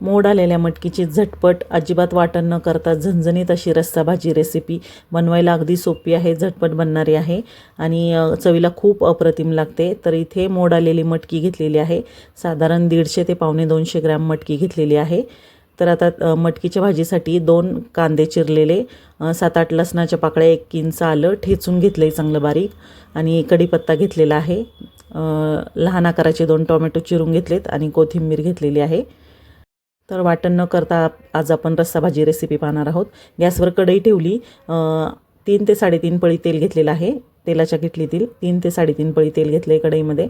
मोड आलेल्या मटकीची झटपट अजिबात वाटण न करता झणझणीत अशी रस्सा भाजी रेसिपी बनवायला अगदी सोपी आहे झटपट बनणारी आहे आणि चवीला खूप अप्रतिम लागते. तर इथे मोड आलेली मटकी घेतलेली आहे. साधारण दीडशे ते पावणे दोनशे ग्रॅम मटकी घेतलेली आहे. तर आता मटकीच्या भाजीसाठी दोन कांदे चिरलेले सात आठ लसणाच्या पाकळ्या एक किंच आलं ठेचून घेतलं आहे चांगलं बारीक आणि कढीपत्ता घेतलेला आहे. लहान आकाराचे दोन टोमॅटो चिरून घेतलेत आणि कोथिंबीर घेतलेली आहे. तर वाटण न करता आज आपण रस्सा भाजी रेसिपी पाहणार आहोत. गॅसवर कढई ठेवली. तीन ते साडेतीन पळी तेल घेतलेलं आहे. तेलाच्या किटलीतील तीन ते साडेतीन पळी तेल घेतले आहे कढईमध्ये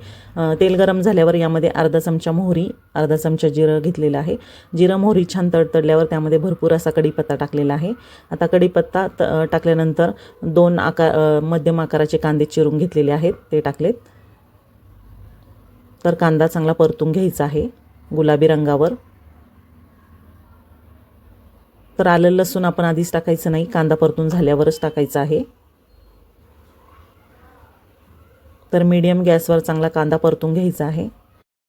तेल गरम झाल्यावर यामध्ये अर्धा चमचा मोहरी अर्धा चमचा जिरं घेतलेलं आहे. जिरं मोहरी छान तडतडल्यावर त्यामध्ये भरपूर असा कढीपत्ता टाकलेला आहे. आता कढीपत्ता त टाकल्यानंतर दोन आकार मध्यम आकाराचे कांदे चिरून घेतलेले आहेत. ते टाकलेत. तर कांदा चांगला परतून घ्यायचा आहे. गुलाबी रंगावर. तर आलं लसूण आपण आधीच टाकायचं नाही कांदा परतून झाल्यावरच टाकायचा आहे. तर मीडियम गॅसवर चांगला कांदा परतून घ्यायचा आहे.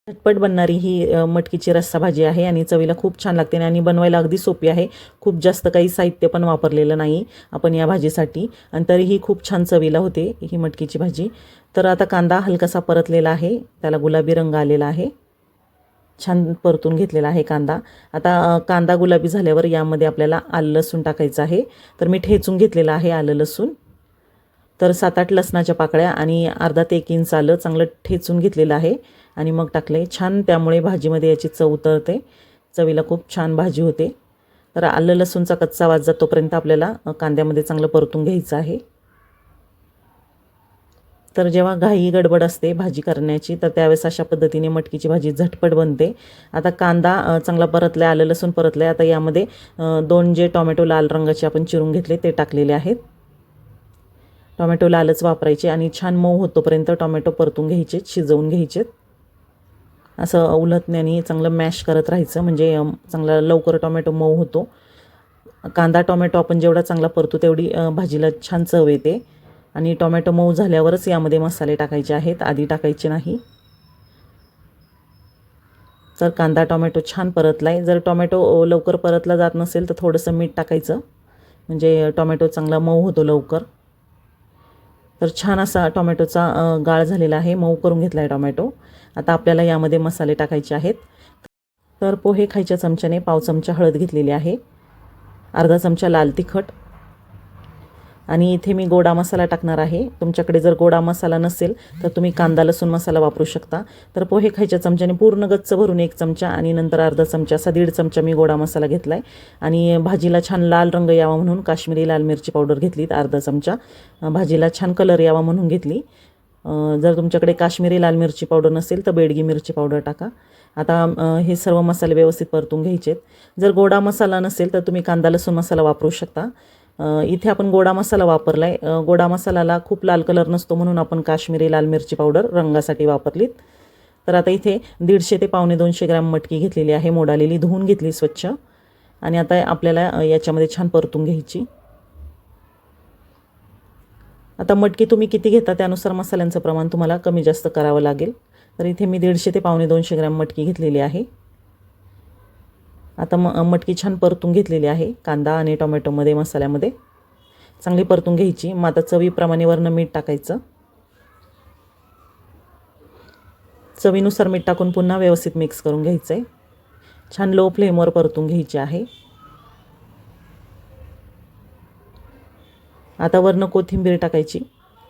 झटपट बनणारी ही मटकीची रस्सा भाजी आहे आणि चवीला खूप छान लागते आणि बनवायला अगदी सोपी आहे. खूप जास्त काही साहित्य पण वापरलेलं नाही आपण या भाजीसाठी आणि तरीही खूप छान चवीला होते ही मटकीची भाजी. तर आता कांदा हलकासा परतलेला आहे त्याला गुलाबी रंग आलेला आहे. छान परतून घेतलेला आहे कांदा. आता कांदा गुलाबी झाल्यावर यामध्ये आपल्याला आलं लसूण टाकायचं आहे. तर मी ठेचून घेतलेलं आहे आलं लसूण. तर सात आठ लसणाच्या पाकळ्या आणि अर्धा ते एक इंच आलं चांगलं ठेचून घेतलेलं आहे. आणि मग टाकले छान त्यामुळे भाजीमध्ये याची चव उतरते. चवीला खूप छान भाजी होते. तर आलं लसूणचा कच्चा वास जातोपर्यंत आपल्याला कांद्यामध्ये चांगलं परतून घ्यायचं आहे. तर जेव्हा घाई गडबड असते भाजी करण्याची तर त्यावेळेस अशा पद्धतीने मटकीची भाजी झटपट बनते. आता कांदा चांगला परतला आहे आलं लसूण परतलं आहे आता यामध्ये दोन जे टॉमॅटो लाल रंगाचे आपण चिरून घेतले ते टाकलेले आहेत. टॉमॅटो लालच वापरायचे आणि छान मऊ होतोपर्यंत टॉमॅटो परतून घ्यायचे शिजवून घ्यायचे. असं उलटण्याने चांगलं मॅश करत राहायचं म्हणजे चांगला लवकर टॉमॅटो मऊ होतो. कांदा टॉमॅटो आपण जेवढा चांगला परतो तेवढी भाजीला छान चव येते. आणि टोमॅटो मऊ झाल्यावरच यामध्ये मसाले टाकायचे आहेत. आधी टाकायचे नाही. तर कांदा टोमॅटो छान परतला आहे जर टोमॅटो लवकर परतला जात नसेल तर थोडंसं मीठ टाकायचं. म्हणजे टोमॅटो चांगला मऊ होतो लवकर. तर छान असा टोमॅटोचा गाळ झालेला आहे. मऊ करून घेतला आहे टोमॅटो. आता आपल्याला यामध्ये मसाले टाकायचे आहेत. तर पोहे खायच्या चमच्याने पाव चमचा हळद घेतलेली आहे. अर्धा चमचा लाल तिखट. आणि इथे मी गोडा मसाला टाकणार आहे. तुमच्याकडे जर गोडा मसाला नसेल तर तुम्ही कांदा लसूण मसाला वापरू शकता. तर पोहे खायच्या चमच्याने पूर्ण गच्च भरून एक चमचा आणि नंतर अर्धा चमचा असा दीड चमचा मी गोडा मसाला घेतला आहे आणि भाजीला छान लाल रंग यावा म्हणून काश्मीरी लाल मिरची पावडर घेतली अर्धा चमचा. भाजीला छान कलर यावा म्हणून घेतली. जर तुमच्याकडे काश्मीरी लाल मिरची पावडर नसेल तर बेडगी मिरची पावडर टाका. आता हे सर्व मसाले व्यवस्थित परतून घ्यायचेत. जर गोडा मसाला नसेल तर तुम्ही कांदा लसूण मसाला वापरू शकता. इथे आपण गोडा मसाला वापरला आहे गोडा मसाल्याला खूप लाल कलर नसतो म्हणून आपण काश्मीरी लाल मिरची पावडर रंगासाठी वापरलीत. तर आता इथे दीडशे ते पावणे दोनशे ग्रॅम मटकी घेतलेली आहे. मोडालेली धुवून घेतली स्वच्छ. आणि आता आपल्याला याच्यामध्ये छान परतून घ्यायची. आता मटकी तुम्ही किती घेता त्यानुसार मसाल्यांचं प्रमाण तुम्हाला कमी जास्त करावं लागेल. तर इथे मी दीडशे ते पावणे दोनशे ग्रॅम मटकी घेतलेली आहे. आता म मटकी छान परतून घेतलेली आहे. कांदा आणि टोमॅटोमध्ये मसाल्यामध्ये. चांगली परतून घ्यायची. मग आता चवीप्रमाणे वरनं मीठ टाकायचं. चवीनुसार मीठ टाकून पुन्हा व्यवस्थित मिक्स करून घ्यायचं आहे छान लो फ्लेमवर परतून घ्यायची आहे. आता वरनं कोथिंबीर टाकायची.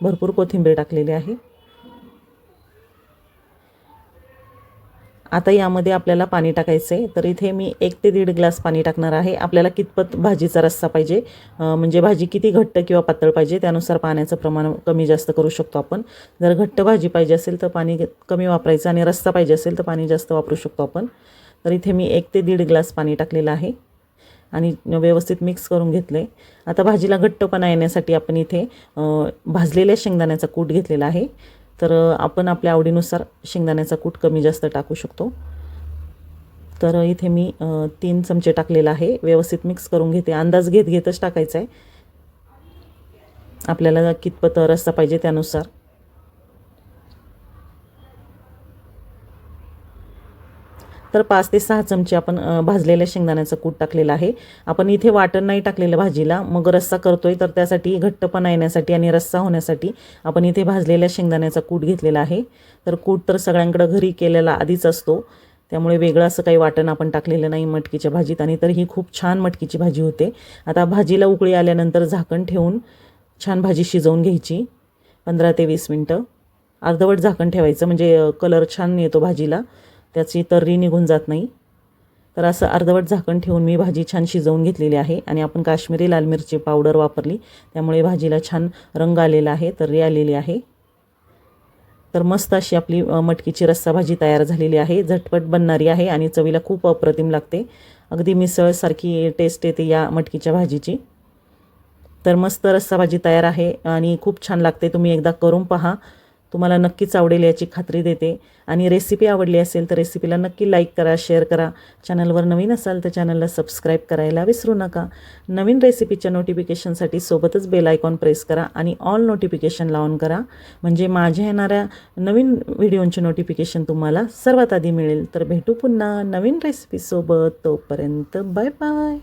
भरपूर कोथिंबीर टाकलेली आहे. आता यामध्ये आपल्याला पाणी टाकायचं आहे तर इथे मी एक ते दीड ग्लास पाणी टाकणार आहे. आपल्याला कितपत भाजीचा रस्सा पाहिजे? म्हणजे भाजी किती घट्ट किंवा पातळ पाहिजे? त्यानुसार पाण्याचं प्रमाण कमी जास्त करू शकतो आपण. जर घट्ट भाजी पाहिजे असेल तर पाणी कमी वापरायचं आणि रस्सा पाहिजे असेल तर पाणी जास्त वापरू शकतो आपण. तर इथे मी एक ते दीड ग्लास पाणी टाकलेलं आहे. आणि व्यवस्थित मिक्स करून घेतलं आहे आता भाजीला घट्टपणा येण्यासाठी आपण इथे भाजलेल्या शेंगदाण्याचा कूट घेतलेला आहे. तर आपण आपल्या आवडीनुसार शेंगदाण्याचा कूट कमी जास्त टाकू शकतो. तर इथे मी तीन चमचे टाकलेला आहे. व्यवस्थित मिक्स करून घेते. अंदाज घेत घेतच टाकायचा आहे. आपल्याला कितपत रस्सा पाहिजे त्यानुसार. तर पाच ते सहा चमचे आपण भाजलेल्या शेंगदाण्याचं कूट टाकलेलं आहे. आपण इथे वाटण नाही टाकलेलं भाजीला. मग रस्सा करतोय तर त्यासाठी घट्टपणा येण्यासाठी आणि रस्सा होण्यासाठी आपण इथे भाजलेल्या शेंगदाण्याचा कूट घेतलेला आहे. तर कूट तर सगळ्यांकडं घरी केलेला आधीच असतो. त्यामुळे वेगळं असं काही वाटण आपण टाकलेलं नाही मटकीच्या भाजीत आणि तर ही खूप छान मटकीची भाजी होते. आता भाजीला उकळी आल्यानंतर झाकण ठेवून छान भाजी शिजवून घ्यायची. पंधरा ते वीस मिनटं. अर्धवट झाकण ठेवायचं. म्हणजे कलर छान येतो भाजीला. त्याची तर्री निघून जात नाही. तर असं अर्धवट झाकण ठेवून मी भाजी छान शिजवून घेतलेली आहे आणि आपण काश्मीरी लाल मिरची पावडर वापरली. त्यामुळे भाजीला छान रंग आलेला आहे तर्री आलेली आहे. तर मस्त अशी आपली मटकीची रस्सा भाजी तयार झालेली आहे. झटपट बनणारी आहे आणि चवीला खूप अप्रतिम लागते. अगदी मिसळसारखी टेस्ट येते या मटकीच्या भाजीची. तर मस्त रस्सा भाजी तयार आहे आणि खूप छान लागते. तुम्ही एकदा करून पहा. तुम्हाला नक्कीच आवडेल याची खात्री देते. आणि रेसिपी आवडली असेल तर रेसिपीला नक्की लाईक करा शेअर करा. चॅनलवर नवीन असाल तर चॅनलला सबस्क्राईब करायला विसरू नका. नवीन रेसिपीच्या नोटिफिकेशनसाठी सोबतच बेल आयकॉन प्रेस करा आणि ऑल नोटिफिकेशनला ऑन करा. म्हणजे माझ्या येणाऱ्या नवीन व्हिडिओंचे नोटिफिकेशन तुम्हाला सर्वात आधी मिळेल. तर भेटू पुन्हा नवीन रेसिपीसोबत तोपर्यंत बाय बाय